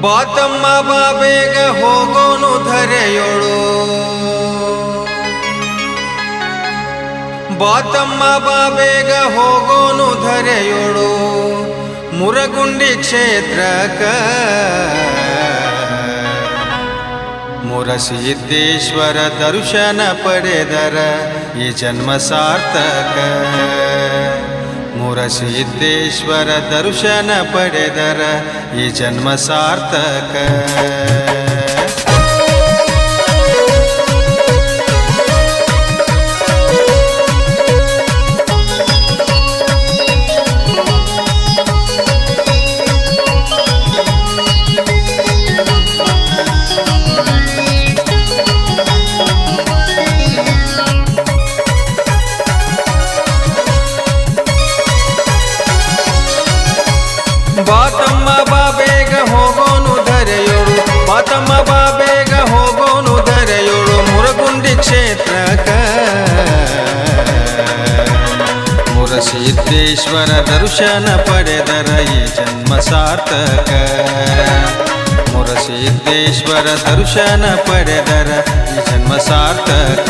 ಬಾತಮ್ಮ ಬಾ ಬೇಗ ಹೋಗೋನು ಧರೆಯೋಳು. ಬಾತಮ್ಮ ಬಾ ಬೇಗ ಹೋಗೋನು ಧರೆಯೋಳು. ಮುರಗುಂಡಿ ಕ್ಷೇತ್ರಕ. ಮುರಸಿದ್ದೇಶ್ವರ ದರ್ಶನ ಪಡೆದರ ಈ ಜನ್ಮ ಸಾರ್ಥಕ. ಮುರಸಿದ್ದೇಶ್ವರ ದರ್ಶನ ಪಡೆದರ ಈ ಜನ್ಮ ಸಾರ್ಥಕ. ಕ್ಷೇತ್ರಕ. ಮುರಸಿದ್ದೇಶ್ವರ ದರ್ಶನ ಪಡೆದರ ಈ ಜನ್ಮ ಸಾರ್ಥಕ. ಮುರಸಿದ್ದೇಶ್ವರ ದರ್ಶನ ಪಡೆದರ ಈ ಜನ್ಮ ಸಾರ್ಥಕ.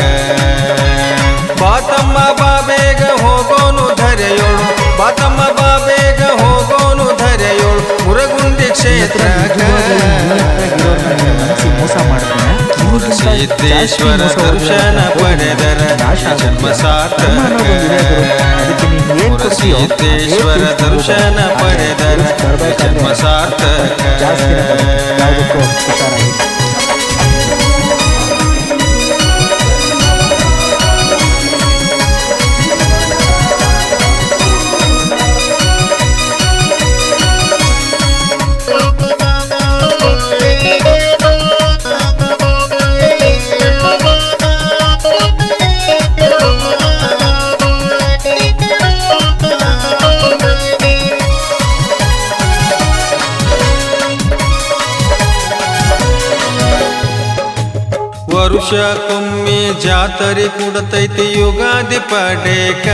ಬಾತಮ್ಮ ಬಾಬೇಗ ಹೋಗೋನು ಧರೆಯೋಳು. ಬಾತಮ್ಮ ಬಾಬೇಗ ಹೋಗೋನು ಧರೆಯೋಳು. ಮುರಗುಂದಿ ಕ್ಷೇತ್ರಕ. ಸಿದ್ದೇಶ್ವರ ದರ್ಶನ ಪಡೆದರ. ಜನ್ಮ ಸಾರ್ಥಕ ಸಿದ್ದೇಶ್ವರ. ದರ್ಶನ ಪಡೆದರ ಜನ್ಮ ಸಾರ್ಥಕ ವರುಷಕ್ಕೊಮ್ಮೆ ಜಾತರೆ ಕೊಡತೈತಿ ಯುಗಾದಿ ಪಡೇಕ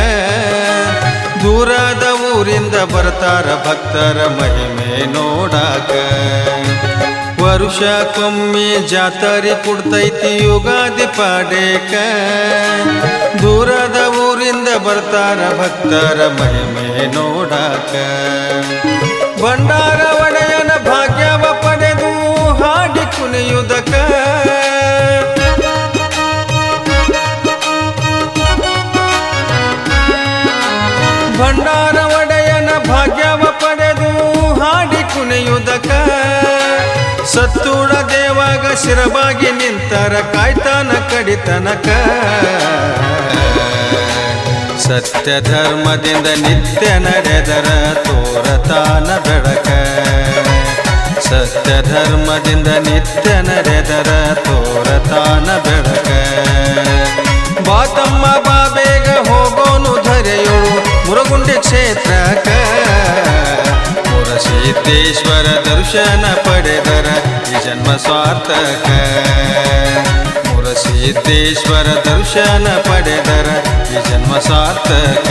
ದೂರದ ಊರಿಂದ ಬರ್ತಾರ ಭಕ್ತರ ಮಹಿಮೆ ನೋಡಾಕ. ವರುಷಕ್ಕೊಮ್ಮೆ ಜಾತರೆ ಕೊಡ್ತೈತಿ ಯುಗಾದಿ ಪಡೇಕ ದೂರದ ಊರಿಂದ ಬರ್ತಾರ ಭಕ್ತರ ಮಹಿಮೆ ನೋಡಾಕ. ಭಂಡಾರ ಭಂಡಾರ ಒಡೆಯನ ಭಾಗ್ಯವ ಪಡೆದು ಹಾಡಿ ಕುಣಿಯುವುದಕ್ಕ ಸತ್ತೂಡ ದೇವಾಗ ಶಿರಬಾಗಿ ನಿಂತರ ಕಾಯ್ತಾನ ಕಡಿತನಕ. ಸತ್ಯ ಧರ್ಮದಿಂದ ನಿತ್ಯ ನಡೆದರ ತೋರತಾನ ಬೆಳಕ. ಸತ್ಯ ಧರ್ಮದಿಂದ ನಿತ್ಯ ನಡೆದರ ತೋರತಾನ ಬೆಳಕ. ಬಾತಮ್ಮ ಬಾ ದರ್ಶನ ಪಡೆದರ ಈ ಜನ್ಮ ಸ್ವಾರ್ಥಕ ಮುರಸಿದ್ದೇಶ್ವರ ದರ್ಶನ ಪಡೆದರ ಈ ಜನ್ಮ ಸಾರ್ಥಕ.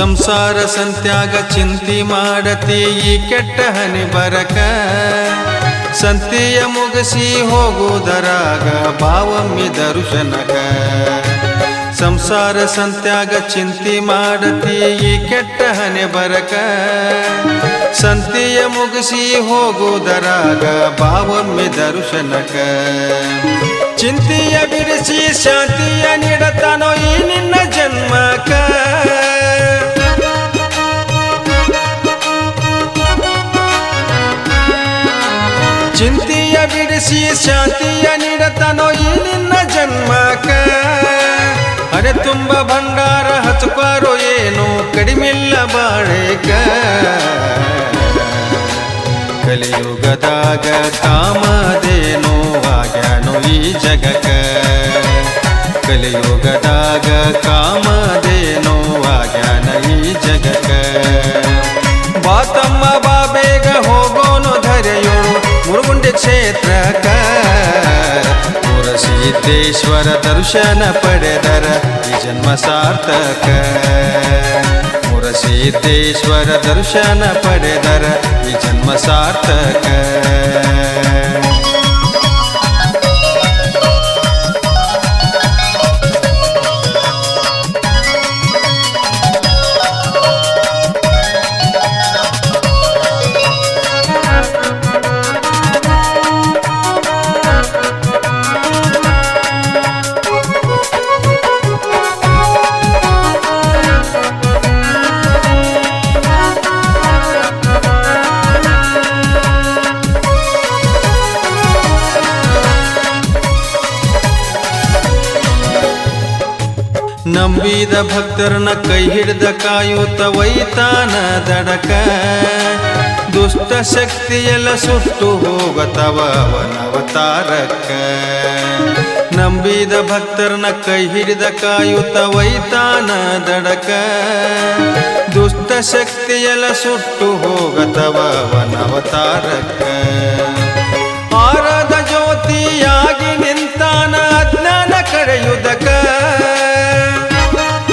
ಸಂಸಾರ ಸಂತ್ಯಾಗ ಚಿಂತಿ ಮಾಡತಿ ಈ ಕೆಟ್ಟ ಹನಿ ಬರಕ. ಸಂತಿಯ ಮುಗಿಸಿ ಹೋಗುವುದರಾಗ ಭಾವಮ್ಮಿ ದರ್ಶನಕ ಸಂಸಾರ ಸಂತ್ಯಾಗ ಚಿಂತಿ ಮಾಡತಿ ಈ ಕೆಟ್ಟ ಹನೆ ಬರಕ. ಸಂತಿಯ ಮುಗಿಸಿ ಹೋಗುವುದರಾಗ ಭಾವಮ್ಮಿ ದರ್ಶನಕ ಚಿಂತಿಯ ಬಿಡಿಸಿ ಶಾಂತಿಯ ನೀಡತಾನೋ ಬಿಡಿಸಿ ಶಾಂತಿಯ ನೀಡತನೋ ಈ ನಿನ್ನ ಜನ್ಮಕ ಅರೆ ತುಂಬ ಭಂಡಾರ ಹಚ್ಕಾರೋ ಏನು ಕಡಿಮಿಲ್ಲ ಬಾಳೆಕ? ಕಲಿಯುಗದಾಗ ಕಾಮದೇನು ಆಗ್ಯಾನು ಈ ಜಗಕ ಕಲಿಯುಗದಾಗ ಕಾಮದೇನು ಆಗ್ಯಾನ ಈ ಜಗಕ ಬಾತಮ್ಮ ಮುರುಗುಂಡಿ ಕ್ಷೇತ್ರಕ. ಸಿದ್ದೇಶ್ವರ ದರ್ಶನ ಪಡೆದರ ಈ ಜನ್ಮ ಸಾರ್ಥಕ. ಸಿದ್ದೇಶ್ವರ ದರ್ಶನ ಪಡೆದರ ಈ ಜನ್ಮ ಸಾರ್ಥಕ. ನಂಬಿದ ಭಕ್ತರನ್ನ ಕೈ ಹಿಡ್ದ ಕಾಯುತ್ತ ವೈತಾನ ದಡಕ. ದುಷ್ಟ ಶಕ್ತಿಯೆಲ್ಲ ಸುಟ್ಟು ಹೋಗತವ ಅವತಾರಕ್ಕ. ನಂಬಿದ ಭಕ್ತರನ್ನ ಕೈ ಹಿಡಿದ ಕಾಯುತ್ತ ವೈತಾನ ದಡಕ. ದುಷ್ಟ ಶಕ್ತಿಯೆಲ್ಲ ಸುಟ್ಟು ಹೋಗತವ